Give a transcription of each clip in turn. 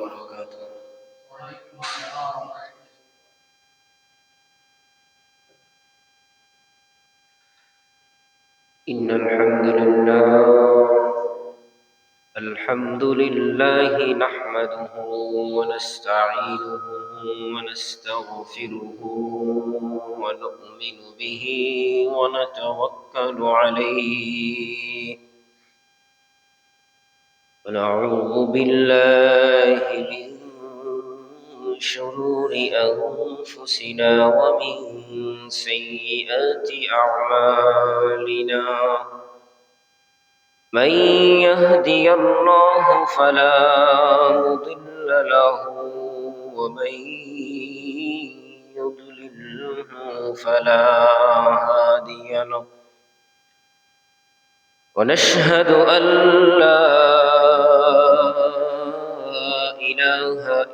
وبركاته وعليكم السلام إن الحمد لله الحمد لله نحمده ونستعينه ونستغفره ونؤمن به ونتوكل عليه. ونعوذ بالله من شرور أنفسنا ومن سيئات أعمالنا. من يهدي الله فلا مضل له ومن يضلله فلا هادي له. ونشهد أن لا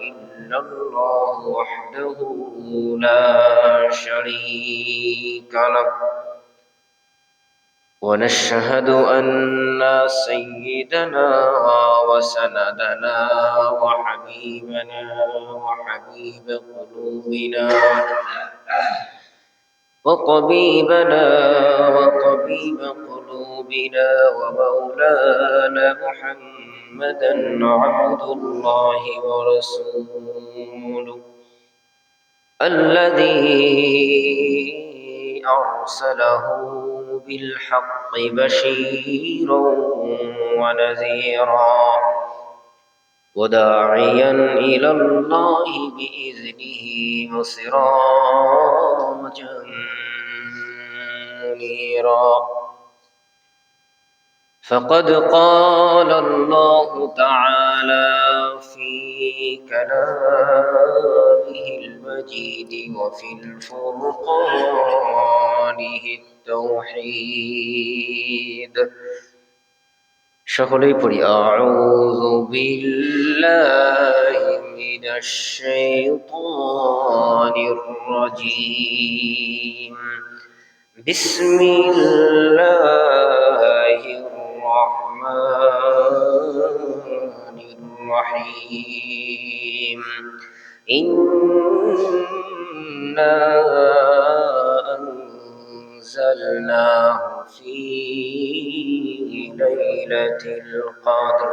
إلا الله وحده لا شريك له ونشهد أن سيدنا وسندنا وحبيبنا وحبيب قلوبنا وطبيبنا وطبيب قلوبنا ومولانا محمدا عبد الله ورسوله الذي أرسله بالحق بشيرا ونذيرا وداعيا إلى الله بإذنه وسراجا منيرا. فقد قال الله تعالى في كلامه المجيد وفي الفرقانه التوحيد. شهلي أعوذ بالله من الشيطان الرجيم. بسم الله الرحمن الرحيم. إنا أنزلناه في ليلة القدر.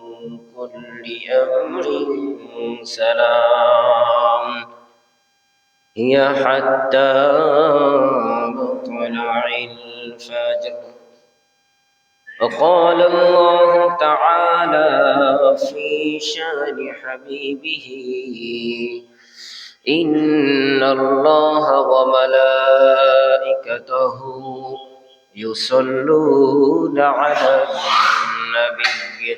كل أمر سلام. هي حتى مطلع الفجر. وقال الله تعالى في شأن حبيبه إن الله وملائكته يصلون على النبي.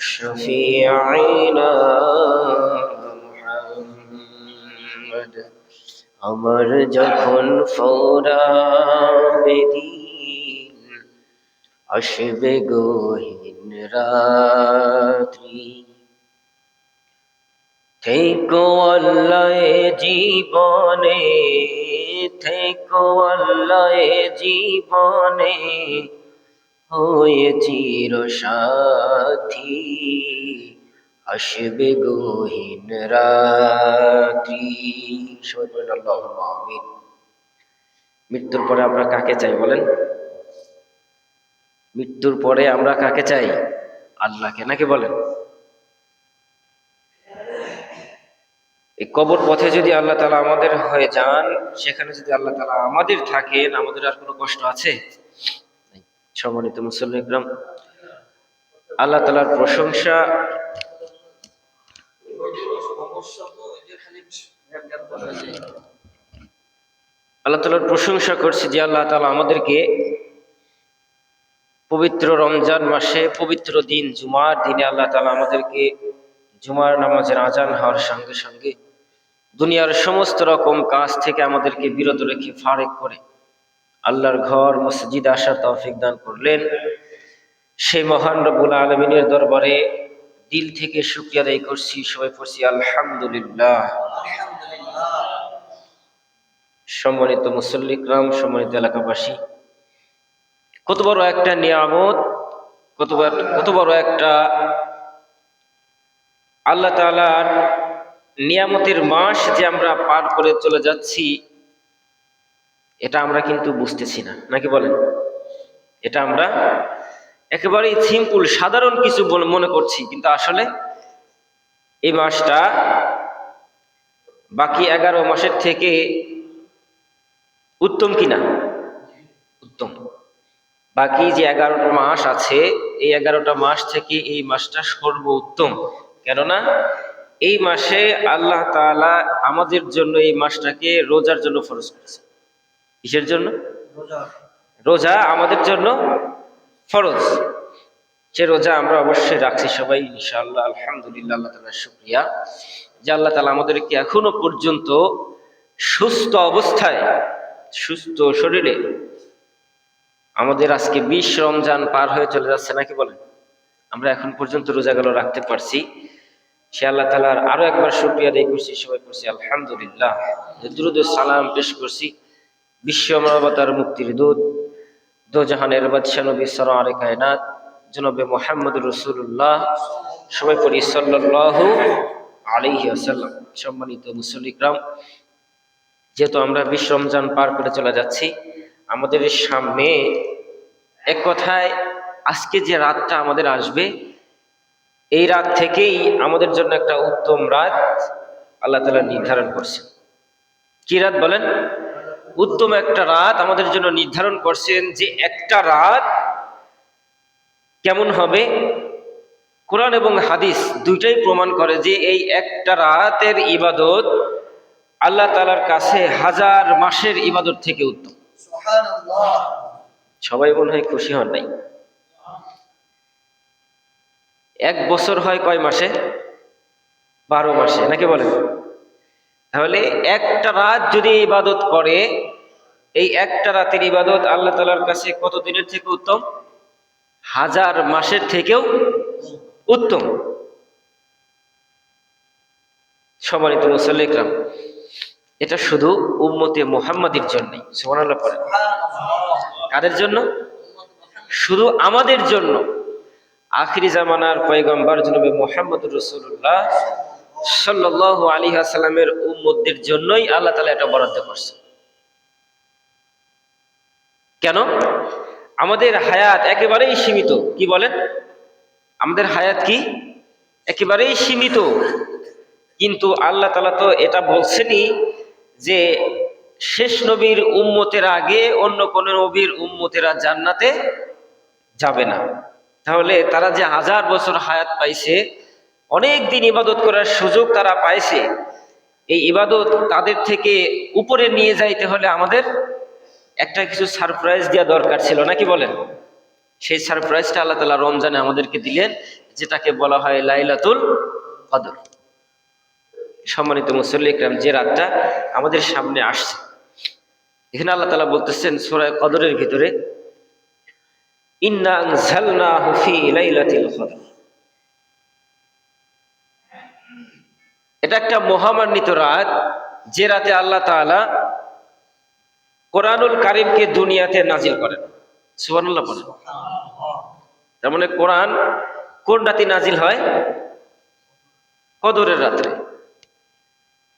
شفيعنا محمد আমার যখন ফোরাবে দিন আসবে গহীন রাত্রি থেকো আল্লাহ জীবনে থেকো আল্লাহ এ জীবনে হয়ে চির সাথী, আসবে গহীন রাত্রি। মৃত্যুর পরে আমরা কাকে চাই বলেন? মৃত্যুর পরে আমরা কাকে চাই? আল্লাহকে, নাকি বলেন? এই কবর পথে যদি আল্লাহ তালা আমাদের হয়ে যান, সেখানে যদি আল্লাহ তালা আমাদের থাকেন, আমাদের আর কোনো কষ্ট আছে। সম্মানিত মুসলিম ইকরাম আল্লাহ তালার প্রশংসা আল্লাহ তালার প্রশংসা করছি যে আল্লাহ তালা আমাদেরকে পবিত্র রমজান মাসে পবিত্র দিন জুমার দিনে আল্লাহ তালা আমাদেরকে জুমার নামাজের আজান হওয়ার সঙ্গে সঙ্গে দুনিয়ার সমস্ত রকম কাজ থেকে আমাদেরকে বিরত রেখে ফারেক করে। আল্লাহর ঘর, মসজিদ আসার তৌফিক দান করলেন। সেই মহান রব্বুল আলমিনের দরবারে দিল থেকে শুক্রিয়া আদায় করছি, সবাই পড়ছি আলহামদুলিল্লাহ। সম্মানিত মুসল্লিকরাম, সম্মানিত এলাকাবাসী, কত বড় একটা নিয়ামত, কত কত বড় একটা আল্লাহ তালার নিয়ামতের মাস যে আমরা পার করে চলে যাচ্ছি। এটা আমরা কিন্তু বুঝতেছি না। নাকি বলেন? এটা আমরা একেবারেই সিম্পল সাধারণ কিছু মনে করছি। কিন্তু আসলে এই মাসটা বাকি এগারো মাসের থেকে উত্তম কিনা? উত্তম। বাকি যে এগারোটা মাস আছে, এই এগারোটা মাস থেকে এই মাসটা সর্ব উত্তম কেননা এই মাসে আল্লাহ তাআলা আমাদের জন্য এই মাসটাকে রোজার জন্য ফরজ করেছে কিসের জন্য? রোজা। আমাদের জন্য ফরজ। সে রোজা আমরা অবশ্যই রাখছি সবাই ইনশাআল্লাহ আলহামদুলিল্লাহ আল্লাহ তালার শুক্রিয়া। যে আল্লাহ তালা আমাদেরকে এখনও পর্যন্ত সুস্থ অবস্থায় সুস্থ শরীরে আমাদের আজকে বিশ রমজান পার হয়ে চলে যাচ্ছে নাকি বলেন? আমরা এখন পর্যন্ত রোজাগুলো রাখতে পারছি। সে আল্লাহ তালার আরও একবার শুক্রিয়া আদায় করছি সবাই করছি আলহামদুলিল্লাহ। সালাম পেশ করছি বিশ্ব মানবতার মুক্তির দূত দো জাহানের বাদশাহ নবী সরারে কায়নাত, জনবে মোহাম্মদ রসুল্লাহ সবাই পড়ি সাল্লাল্লাহু আলাইহি আসাল্লাম সম্মানিত মুসলিকরাম যেহেতু আমরা বিশ রমজান পার করে চলে যাচ্ছি, আমাদের সামনে এক কথায় আজকে যে রাতটা আমাদের আসবে, এই রাত থেকেই আমাদের জন্য একটা উত্তম রাত আল্লাহ তালা নির্ধারণ করছেন। কি রাত বলেন? উত্তম একটা রাত আমাদের জন্য নির্ধারণ করছেন যে একটা রাত কেমন হবে? কোরআন এবং হাদিস দুইটাই প্রমাণ করে যে এই একটা রাতের ইবাদত আল্লাহ তালার কাছে হাজার মাসের ইবাদত থেকে উত্তম। সবাই মনে হয় খুশি হন নাই? এক বছর হয় কয় মাসে? বারো মাসে নাকি বলেন? তাহলে একটা রাত যদি ইবাদত করে, এই একটা রাতের ইবাদত আল্লাহ তালার কাছে কত দিনের থেকে উত্তম? হাজার মাসের থেকেও উত্তম। সম্মানিত মুসল্লিকরাম, এটা শুধু উম্মতে মোহাম্মদের জন্যই, সুবহানাল্লাহ পড়েন। কাদের জন্য? শুধু আমাদের জন্য। আখিরি জামানার পয়গম্বর জনবে মোহাম্মদ রসুল্লাহ সাল্লাহ আলী আসালামের উম্মদের জন্যই আল্লাহ তালা এটা বরাদ্দ করছে। কেন? আমাদের হায়াত একেবারেই সীমিত, কি বলেন? আমাদের হায়াত কি? একেবারেই সীমিত। কিন্তু আল্লাহ তালা তো এটা বলছেনই যে শেষ নবীর উম্মতের আগে অন্য কোন নবীর উম্মতেরা জান্নাতে যাবে না। তাহলে তারা যে হাজার বছর হায়াত পাইছে অনেক দিন ইবাদত করার সুযোগ তারা পাইছে। এই ইবাদত তাদের থেকে উপরে নিয়ে যাইতে হলে আমাদের একটা কিছু সারপ্রাইজ দেওয়া দরকার ছিল, নাকি বলেন? সেই সারপ্রাইজটা আল্লাহ তালা রমজানে আমাদেরকে দিলেন, যেটাকে বলা হয় লাইলাতুল কদর। সম্মানিত মুসল্লিকরাম যে রাতটা আমাদের সামনে আসছে। এখানে আল্লাহ তালা বলতেছেন সোরায় কদরের ভিতরে, ইন্না আনজালনাহু ফি লাইলাতিল কদর। এটা একটা মহামান্বিত রাত, যে রাতে আল্লাহ তালা কোরআনুল কারিমকে দুনিয়াতে নাজিল করেন। সুবহানাল্লাহ বলেন। তার মানে কোরআন কোন রাতে নাজিল হয়? কদরের রাত্রে